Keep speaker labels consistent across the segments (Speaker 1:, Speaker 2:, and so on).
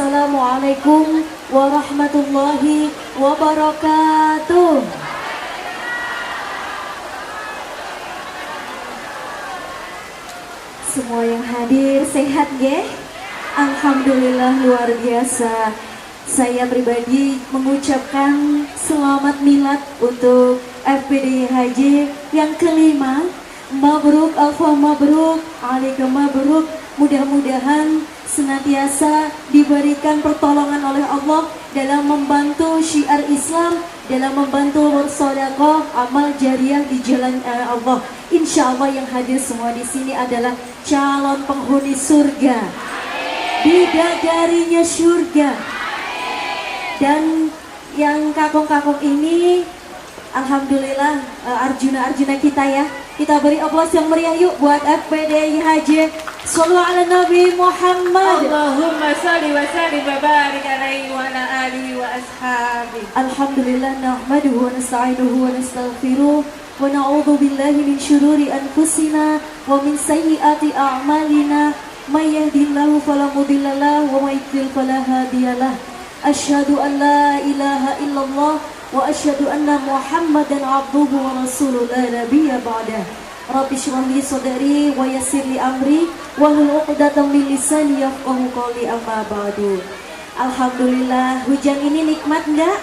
Speaker 1: Assalamualaikum warahmatullahi wabarakatuh. Semua yang hadir sehat ya? Alhamdulillah luar biasa. Saya pribadi mengucapkan selamat milad untuk FPD Haji yang kelima. Mabruk, alfa mabruk, alika mabruk. Mudah-mudahan senantiasa diberikan pertolongan oleh Allah dalam membantu syiar Islam, dalam membantu bersodakoh, amal jariah di jalan eh, Allah. Insya Allah yang hadir semua di sini adalah calon penghuni surga, bidadarinya surga, dan yang kakung-kakung ini, alhamdulillah eh, Arjuna-Arjuna kita ya. Kita beri aplaus yang meriah yuk buat FPD Haji.
Speaker 2: صلوا على النبي محمد. اللهم صل وسلم وبارك عليه
Speaker 1: وعلى آله وأصحابه. الحمد لله نحمده ونستعينه ونستغفره ونعوذ بالله من شرور أنفسنا ومن سيئات أعمالنا. من يهد الله فلا مضل له ومن يضلل فلا هادي له. أشهد أن لا إله إلا الله وأشهد أن محمدا عبده ورسوله لا نبي بعده. Rabbi shrah li sadri wa yassir li amri wa hlul 'uqdatam min lisani yafqahu qawli amma ba'du. Alhamdulillah hujan ini nikmat enggak?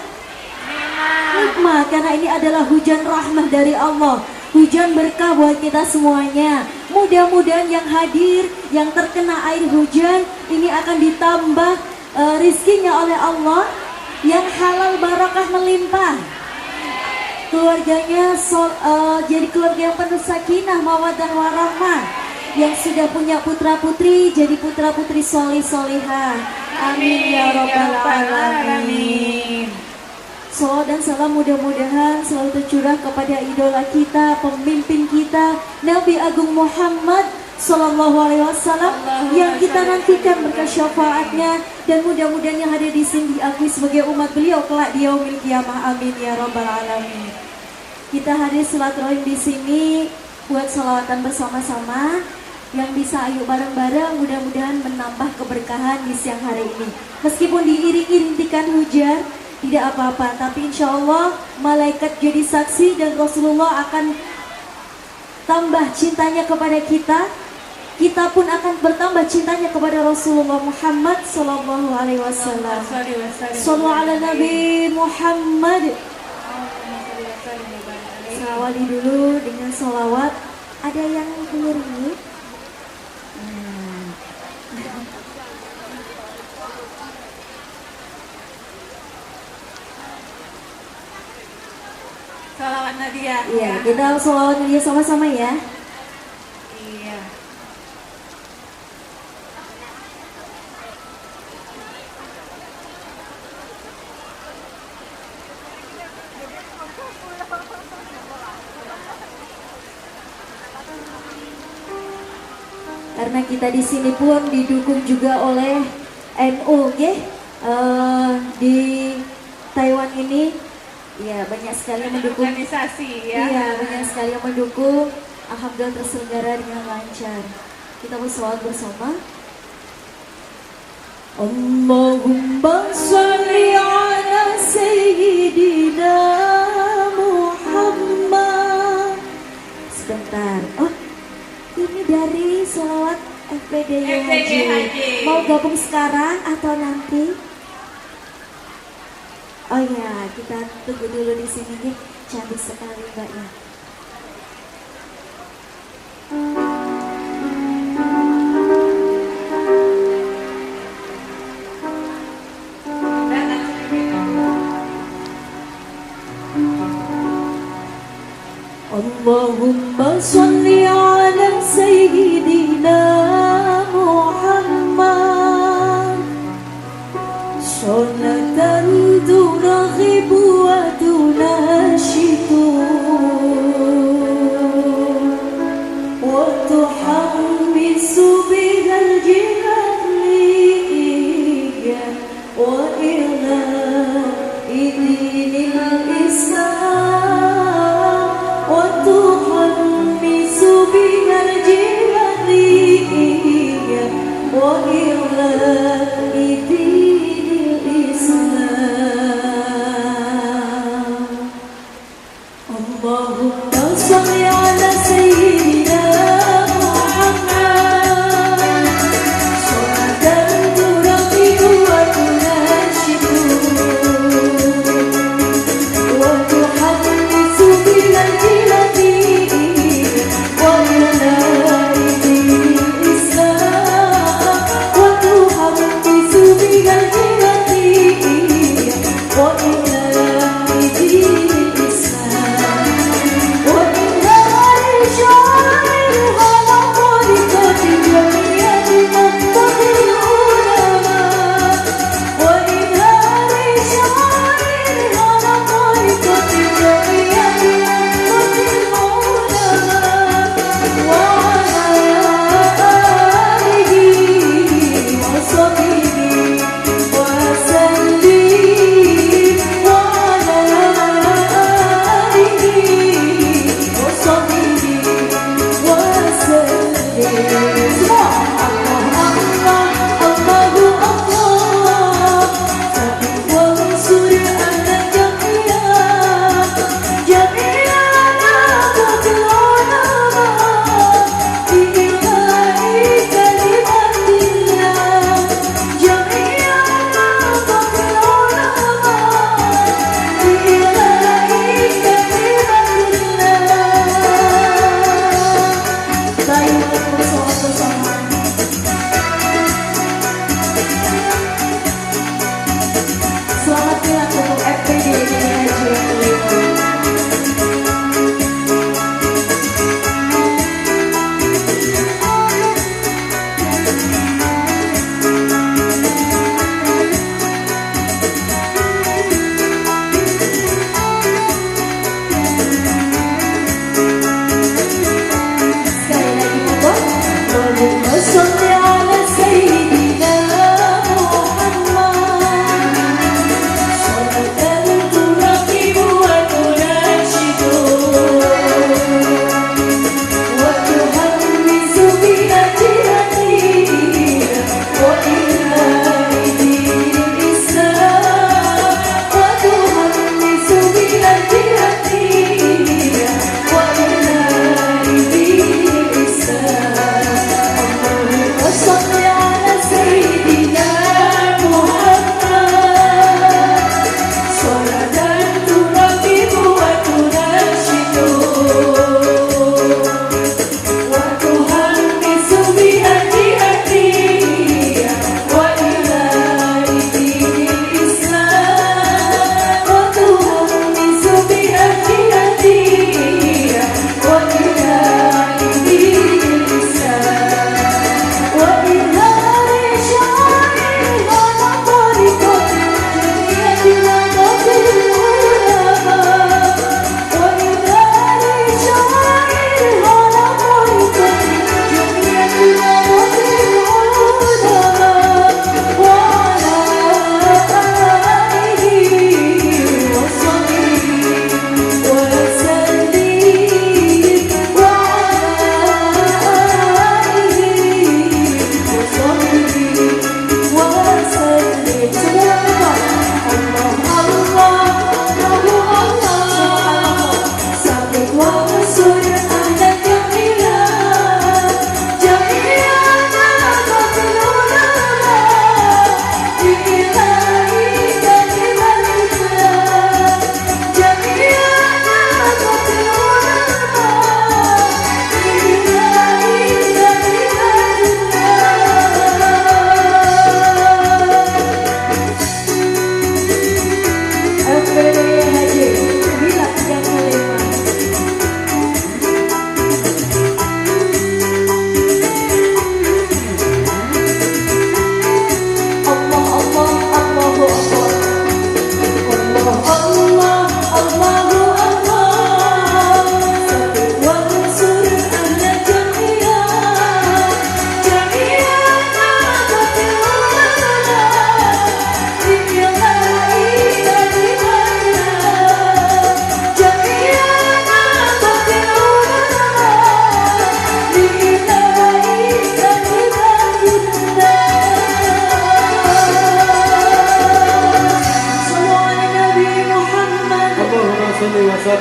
Speaker 1: Nikmat. Karena ini adalah hujan rahmah dari Allah. Hujan berkah buat kita semuanya. Mudah-mudahan yang hadir Yang terkena air hujan Ini akan ditambah uh, rizkinya oleh Allah. Yang halal barakah melimpah Keluarganya sol, uh, jadi keluarga yang penuh sakinah, mawaddah warahmah. Yang sudah punya putra putri jadi putra putri solih solihah Amin ya robbal alamin. Salawat dan salam mudah-mudahan selalu tercurah kepada idola kita, pemimpin kita, Nabi Agung Muhammad Sallallahu Alaihi Wasallam yang kita nantikan berkat syafaatnya dan mudah-mudahan yang hadir di sini diakui sebagai umat beliau kelak di yaumil kiamah. Amin ya rabbal alamin. Kita hadir silaturahim di sini buat salawatan bersama-sama yang bisa ayo bareng-bareng mudah-mudahan menambah keberkahan di siang hari ini. Meskipun diiring-irintikan hujan, tidak apa-apa, tapi insya Allah malaikat jadi saksi dan Rasulullah akan tambah cintanya kepada kita. Kita pun akan bertambah cintanya kepada Rasulullah Muhammad Sallallahu Alaihi Wasallam.
Speaker 2: Salli wa sallim.
Speaker 1: Sallu ala Nabi Muhammad. Awali dulu dengan solawat. Ada yang mengiringi? Hmm.
Speaker 2: Salawat Nadia.
Speaker 1: Iya, kita solawat dia sama-sama ya.
Speaker 2: Iya.
Speaker 1: Karena kita di sini pun didukung juga oleh NU, ya. Eh, di Taiwan ini, ya banyak sekali yang mendukung.
Speaker 2: Organisasi ya.
Speaker 1: Iya, banyak sekali yang mendukung. Alhamdulillah terselenggara dengan lancar. Kita bersolawat bersama. Allahumma salli ala sayyidina Muhammad. Sebentar. Oh, ini dari solawat FPD. Haji. Mau gabung sekarang atau nanti? Oh ya, kita tunggu dulu di sini nih. Cantik sekali mbaknya. Allahumma salli ala sayyidina Muhammad Salatan turaghibu wa tunashitu